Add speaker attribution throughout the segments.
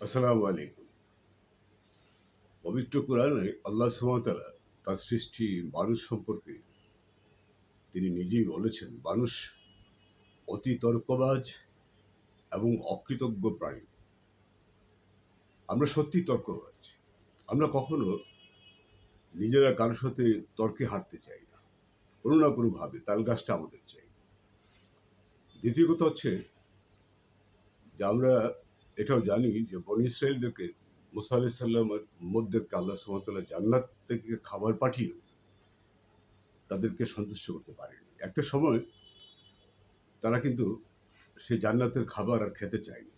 Speaker 1: আসসালামু আলাইকুম। পবিত্র কোরআনে আল্লাহ সুমতালা তার সৃষ্টি মানুষ সম্পর্কে তিনি নিজেই বলেছেন, মানুষ অতি তর্কবাজ এবং অকৃতজ্ঞ প্রাণী। আমরা সত্যি তর্কবাজ। আমরা কখনো নিজেরা কারোর সাথে তর্কে হাঁটতে চাই না। কোনো না কোনোভাবে তাল গাছটা আমাদের চাই। দ্বিতীয় কথা হচ্ছে যে আমরা এটাও জানি যে বন ইসরায়েলদেরকে মুসা আলাহ সাল্লামের মধ্যেকে আল্লাহ সুমতাল্লাহ জান্নাত থেকে খাবার পাঠিয়ে তাদেরকে সন্তুষ্ট করতে পারেনি। একটা সময় তারা কিন্তু সে জান্নাতের খাবার আর খেতে চায়নি,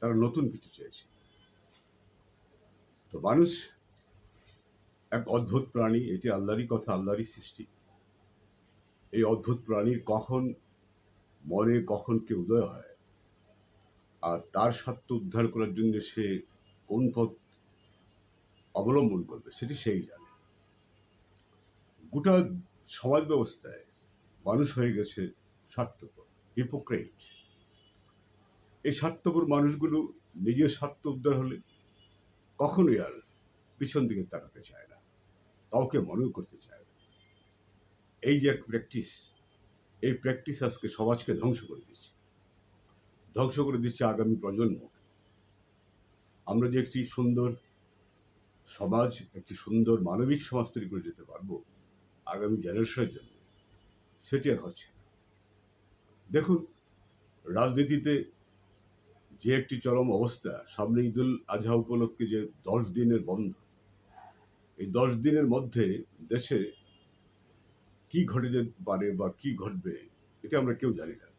Speaker 1: তারা নতুন কিছু চেয়েছে। তো মানুষ এক অদ্ভুত প্রাণী, এটি আল্লাহরই কথা, আল্লাহরই সৃষ্টি। এই অদ্ভুত প্রাণীর কখন মনে কখন কে উদয় হয় আর তার স্বার্থ উদ্ধার করার জন্য সে কোন পথ অবলম্বন করবে সেটি সেই জানে। গোটা সমাজ ব্যবস্থায় মানুষ হয়ে গেছে স্বার্থপর হিপোক্রেট এই স্বার্থপর মানুষগুলো নিজের স্বার্থ উদ্ধার হলে কখনোই আর পিছন দিকে তাকাতে চায় না, কাউকে মনেও করতে চায় না। এই যে এক প্র্যাকটিস এই প্র্যাকটিস আজকে সমাজকে ধ্বংস করে দিচ্ছে ধ্বংস করে দিচ্ছে আগামী প্রজন্ম। আমরা যে একটি সুন্দর সমাজ, একটি সুন্দর মানবিক সমাজ তৈরি করে যেতে পারব আগামী জেনারেশনের জন্য, সেটি আর হচ্ছে না। দেখুন, রাজনীতিতে যে একটি চরম অবস্থা, সামনে ঈদুল আজহা উপলক্ষে যে দশ দিনের বন্ধ, এই দশ দিনের মধ্যে দেশে কি ঘটে যেতে পারে বা কি ঘটবে, এটা আমরা কেউ জানি না।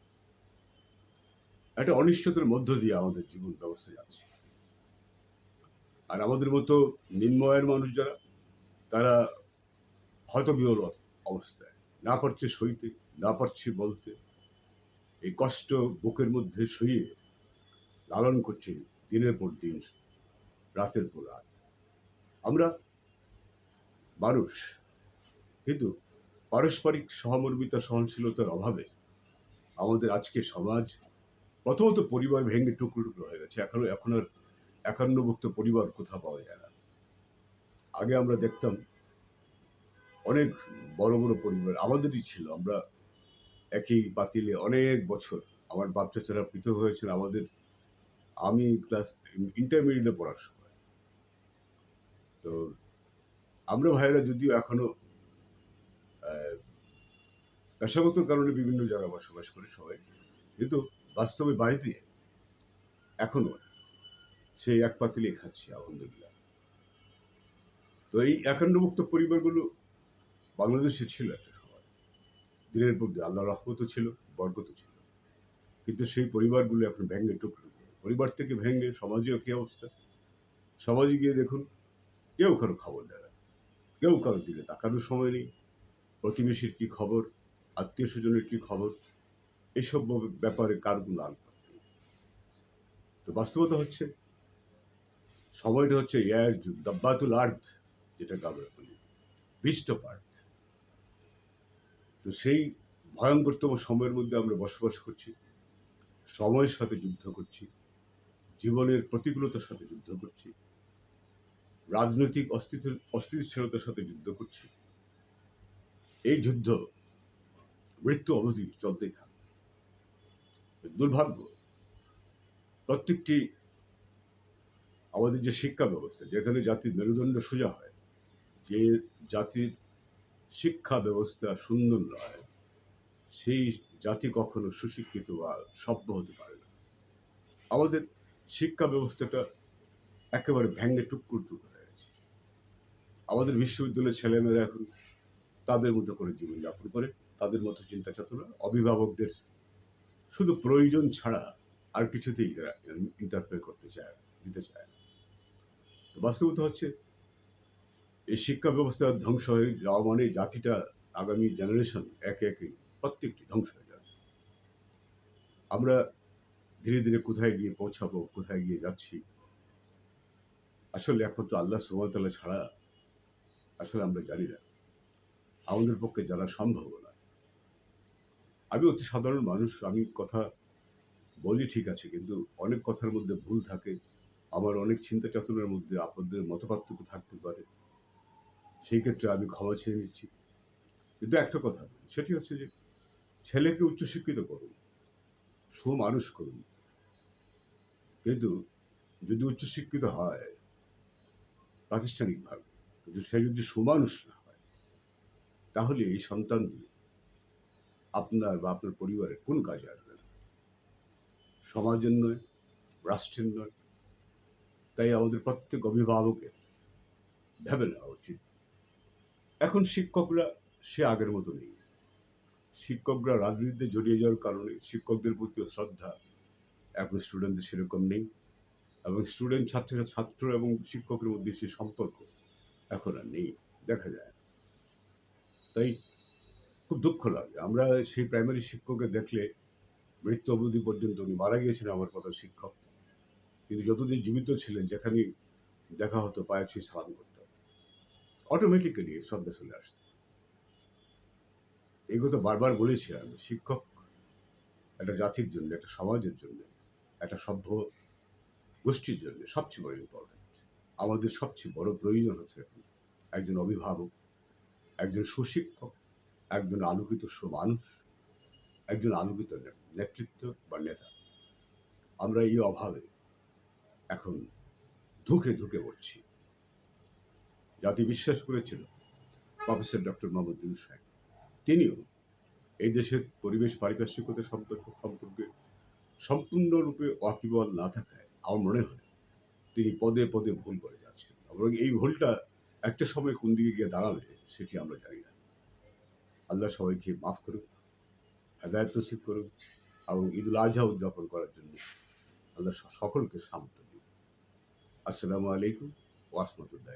Speaker 1: একটা অনিশ্চয়তার মধ্য দিয়ে আমাদের জীবন ব্যবস্থা যাচ্ছে। আর আমাদের মতো নিম্নয়ের মানুষ যারা, তারা হয়তো বিরল অবস্থায় না পারছে সইতে না পারছে বলতে, এই কষ্ট বুকের মধ্যে সইয়ে লালন করছে দিনের পর দিন, রাতের পর রাত। আমরা মানুষ, কিন্তু পারস্পরিক সহমর্মিতা, সহনশীলতার অভাবে আমাদের আজকে সমাজ প্রথমত পরিবার ভেঙে টুকরো টুকরো হয়ে গেছে। এখনও এখন আর একান্নভুক্ত পরিবার কোথাও পাওয়া যায় না। আগে আমরা দেখতাম অনেক বড় বড় পরিবার আমাদেরই ছিল। আমরা একই বাতিলে অনেক বছর আমার বাপ চাচারা পৃথক হয়েছেন আমাদের, আমি ক্লাস ইন্টারমিডিয়েটে পড়ার সময় তো আমরা ভাইয়েরা যদিও এখনও পেশাগত কারণে বিভিন্ন জায়গায় বসবাস করি সবাই। কিন্তু বাস্তবে বাড়িতে এখনও সেই এক পাতিলে খাচ্ছি, আলহামদুলিল্লাহ। তো এই একান্নভুক্ত পরিবারগুলো বাংলাদেশে ছিল একটা সময়। দিনের পর দিন আল্লাহ রহমত ছিল বরকত ছিল। কিন্তু সেই পরিবারগুলো এখন ভেঙে টুকরো টুকরো। পরিবার থেকে ভেঙে সমাজেও কী অবস্থা? সমাজে গিয়ে দেখুন, কেউ কারও খবর দেয় না। কেউ কারও দিকে তাকানোর সময় নেই। প্রতিবেশীর কি খবর? আত্মীয় স্বজনের কি খবর? এসব ব্যাপারে কার কোনো নেই তো বাস্তবতা হচ্ছে, সময়টা হচ্ছে এয়ার যুগ দাব্বাতুল আর্থ, যেটাকে আমরা বলি তো সেই ভয়ঙ্করতম সময়ের মধ্যে আমরা বসবাস করছি, সময়ের সাথে যুদ্ধ করছি, জীবনের প্রতিকূলতার সাথে যুদ্ধ করছি, রাজনৈতিক অস্থিতি, অস্থিতিশীলতার সাথে যুদ্ধ করছি। এই যুদ্ধ মৃত্যু অবধি চলতেই থাকবে দুর্ভাগ্য। প্রত্যেকটি আমাদের যে শিক্ষা ব্যবস্থা, যেখানে জাতির মেরুদণ্ড সোজা হয়, যে জাতির শিক্ষা ব্যবস্থা সুন্দর নয়, সেই জাতি কখনো সুশিক্ষিত বা সভ্য হতে পারে না। আমাদের শিক্ষা ব্যবস্থাটা একেবারে ভেঙে টুকরো টুকরো হয়ে গেছে। আমাদের বিশ্ববিদ্যালয়ের ছেলেমেয়েরা এখন তাদের মতো করে জীবনযাপন করে, তাদের মতো চিন্তা চেতনা অভিভাবকদের শুধু প্রয়োজন ছাড়া আর কিছুতেই ইন্টারফেয়ার করতে চায় দিতে চায় না। বাস্তবতা হচ্ছে, এই শিক্ষা ব্যবস্থা ধ্বংস হয়ে যাওয়া মানে জাতিটা আগামী জেনারেশন একে একে প্রত্যেকটি ধ্বংস হয়ে যাবে। আমরা ধীরে ধীরে কোথায় গিয়ে পৌঁছাবো, কোথায় গিয়ে যাচ্ছি, আসলে একমাত্র আল্লাহ সুমতলা ছাড়া আসলে আমরা জানি না। আমাদের পক্ষে জানা সম্ভব না আমি অতি সাধারণ মানুষ, আমি কথা বলি ঠিক আছে, কিন্তু অনেক কথার মধ্যে ভুল থাকে। আমার অনেক চিন্তা চেতনার মধ্যে আপনাদের মতপার্থক্য থাকতে পারে। সেই ক্ষেত্রে আমি ক্ষমা চেয়ে নিচ্ছি। কিন্তু একটা কথা, সেটি হচ্ছে যে ছেলেকে উচ্চশিক্ষিত করুন, সুমানুষ করুন। কিন্তু যদি উচ্চশিক্ষিত হয় প্রাতিষ্ঠানিকভাবে, কিন্তু সে যদি সুমানুষ না হয়, তাহলে এই সন্তান দিয়ে আপনার বা আপনার পরিবারের কোন কাজে আসবে না সমাজের নয়, রাষ্ট্রের নয়। তাই আমাদের প্রত্যেক অভিভাবকের ভেবে নেওয়া উচিত। এখন শিক্ষকরা সে আগের মতো নেই। শিক্ষকরা রাজনীতিতে জড়িয়ে যাওয়ার কারণে শিক্ষকদের প্রতি শ্রদ্ধা। এখন স্টুডেন্টদের সেরকম নেই এবং স্টুডেন্ট ছাত্র ছাত্র এবং শিক্ষকের মধ্যে সে সম্পর্ক এখন আর নেই, দেখা যায়। তাই খুব দুঃখ লাগে। আমরা সেই প্রাইমারি শিক্ষককে দেখলে মৃত্যু অবধি পর্যন্ত উনি মারা গিয়েছিলেন আমার কথা শিক্ষক। কিন্তু যতদিন জীবিত ছিলেন যেখানে দেখা হতো পায়ে ছুঁয়ে সালাম করতাম অটোমেটিক্যালি শ্রদ্ধা চলে আসতো। এই কথা বারবার বলেছি আমি, শিক্ষক একটা জাতির জন্য, একটা সমাজের জন্য, একটা সভ্য গোষ্ঠীর জন্য সবচেয়ে বড় ইম্পর্টেন্ট আমাদের সবচেয়ে বড় প্রয়োজন হচ্ছে একজন অভিভাবক, একজন সুশিক্ষক একজন আলোকিত সুমানুষ একজন আলোকিত নেতৃত্ব বা নেতা। আমরা এই অভাবে এখন ধুকে ধুকে পড়ছি। জাতি বিশ্বাস করেছিল প্রফেসর ডক্টর মোহাম্মদ সাহেব। তিনিও এই দেশের পরিবেশ পারিপার্শ্বিকতা সম্পর্ক সম্পর্কে সম্পূর্ণরূপে ওয়াকিবল না থাকায় আমার মনে হয় তিনি পদে পদে ভুল করে যাচ্ছেন। এবং এই ভুলটা একটা সময় কোন দিকে গিয়ে দাঁড়াবে সেটি আমরা জানি না। আল্লাহ সবাইকে মাফ করুক, হেদায়ত নসিব করুক এবং ঈদুল আজহা উদযাপন করার জন্য আল্লাহ সকলকে সামর্থ্য দিন আসসালামু আলাইকুম ওয়াসমতুল্লাহ